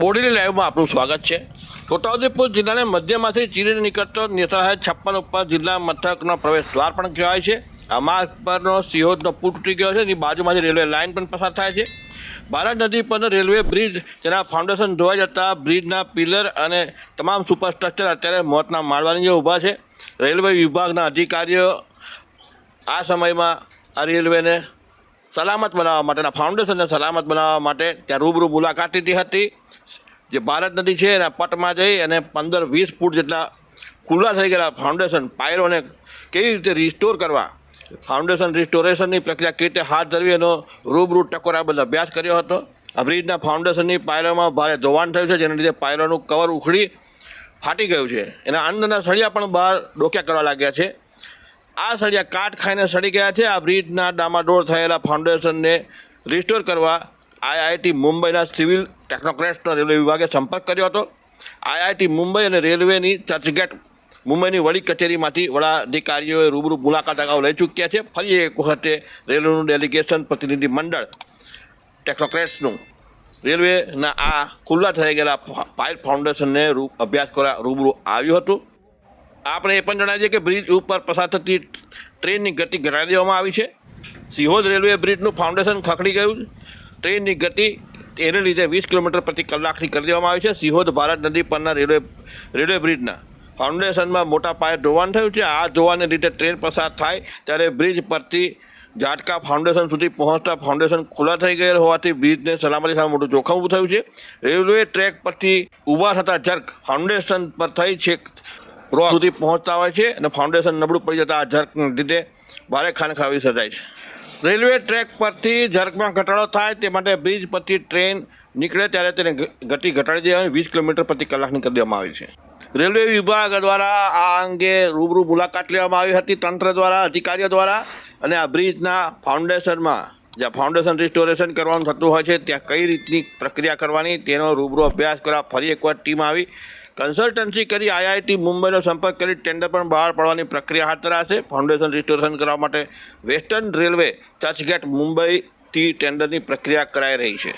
બોડેલી લાઈવમાં આપનું સ્વાગત છે. છોટાઉદેપુર જિલ્લાને મધ્યમાંથી ચીરીને નીકળતો નેત્રાહાય છપ્પન ઉપર જિલ્લા મથકનો પ્રવેશ દ્વાર પણ કહેવાય છે. આ માર્ગ પરનો સિહોદનો પુલ તૂટી ગયો છે એની બાજુમાંથી રેલવે લાઇન પણ પસાર થાય છે. ભારત નદી પરનો રેલવે બ્રિજ તેના ફાઉન્ડેશન ધોવાઈ જતા બ્રિજના પિલર અને તમામ સુપરસ્ટ્રક્ચર અત્યારે મોતના માળવાની જે ઊભા છે. રેલવે વિભાગના અધિકારીઓ આ સમયમાં આ રેલવેને સલામત બનાવવા માટેના ફાઉન્ડેશનને સલામત બનાવવા માટે ત્યાં રૂબરૂ મુલાકાત લીધી હતી. જે ભારત નદી છે, એના પટમાં જઈ અને પંદર વીસ ફૂટ જેટલા ખુલ્લા થઈ ગયેલા ફાઉન્ડેશન પાયરોને કેવી રીતે રિસ્ટોર કરવા ફાઉન્ડેશન રિસ્ટોરેશનની પ્રક્રિયા કેવી રીતે હાથ ધરવી એનો રૂબરૂ ટકોરાબદ્ધ અભ્યાસ કર્યો હતો. આ બ્રિજના ફાઉન્ડેશનની પાયરોમાં ભારે ધોવાણ થયું છે, જેના લીધે પાયરોનું કવર ઉખડી ફાટી ગયું છે. એના અંદરના સળિયા પણ બહાર ડોક્યા કરવા લાગ્યા છે. આ સળિયા કાટ ખાઈને સડી ગયા છે. આ બ્રિજના ડામાડોળ થયેલા ફાઉન્ડેશનને રિસ્ટોર કરવા આઈઆઈટી મુંબઈના સિવિલ ટેકનોક્રેટ્સનો રેલવે વિભાગે સંપર્ક કર્યો હતો. આઈઆઈટી મુંબઈ અને રેલવેની ચર્ચગેટ મુંબઈની વડી કચેરીમાંથી વડા અધિકારીઓએ રૂબરૂ મુલાકાત અગાઉ લઈ ચૂક્યા છે. ફરી એક વખતે રેલવેનું ડેલિગેશન પ્રતિનિધિ મંડળ ટેકનોક્રેટ્સનું રેલવેના આ ખુલ્લા થઈ ગયેલા પાઇપ ફાઉન્ડેશનને અભ્યાસ કરવા રૂબરૂ આવ્યું હતું. આપણે એ પણ જણાવીએ કે બ્રિજ ઉપર પસાર થતી ટ્રેનની ગતિ ઘટાડી દેવામાં આવી છે. સિહોદ રેલવે બ્રિજનું ફાઉન્ડેશન ખખડી ગયું ટ્રેનની ગતિ એને લીધે વીસ કિલોમીટર પ્રતિ કલાકની કરી દેવામાં આવી છે. સિહોદ ભારત નદી પરના રેલવે રેલવે બ્રિજના ફાઉન્ડેશનમાં મોટા પાયે ધોવાણ થયું છે. આ ધોવાને લીધે ટ્રેન પસાર થાય ત્યારે બ્રિજ પરથી ઝાટકા ફાઉન્ડેશન સુધી પહોંચતા ફાઉન્ડેશન ખુલ્લા થઈ ગયેલ હોવાથી બ્રિજને સલામતી સામે મોટું જોખમ થયું છે. રેલવે ટ્રેક પરથી ઊભા થતા જર્ક ફાઉન્ડેશન પર થઈ છેક રોક સુધી પહોંચતા હોય છે અને ફાઉન્ડેશન નબળું પડી જતા આ ઝર્કને લીધે ભારે ખાનખાવી સર્જાય છે. રેલવે ટ્રેક પરથી ઝર્કમાં ઘટાડો થાય તે માટે બ્રિજ પરથી ટ્રેન નીકળે ત્યારે તેને ગતિ ઘટાડી દેવાની વીસ કિલોમીટર પ્રતિ કલાકની કરી દેવામાં આવી છે. રેલવે વિભાગ દ્વારા આ અંગે રૂબરૂ મુલાકાત લેવામાં આવી હતી. તંત્ર દ્વારા, અધિકારીઓ દ્વારા અને આ બ્રિજના ફાઉન્ડેશનમાં જ્યાં ફાઉન્ડેશન રિસ્ટોરેશન કરવાનું થતું હોય છે, ત્યાં કઈ રીતની પ્રક્રિયા કરવાની તેનો રૂબરૂ અભ્યાસ કરવા ફરી એકવાર ટીમ આવી. કન્સલ્ટન્સી કરી આઈઆઈટી મુંબઈનો સંપર્ક કરી ટેન્ડર પણ બહાર પાડવાની પ્રક્રિયા હાથ ધરાશે. ફાઉન્ડેશન રિસ્ટોરેશન કરવા માટે વેસ્ટર્ન રેલવે ચર્ચગેટ મુંબઈથી ટેન્ડરની પ્રક્રિયા કરાઈ રહી છે.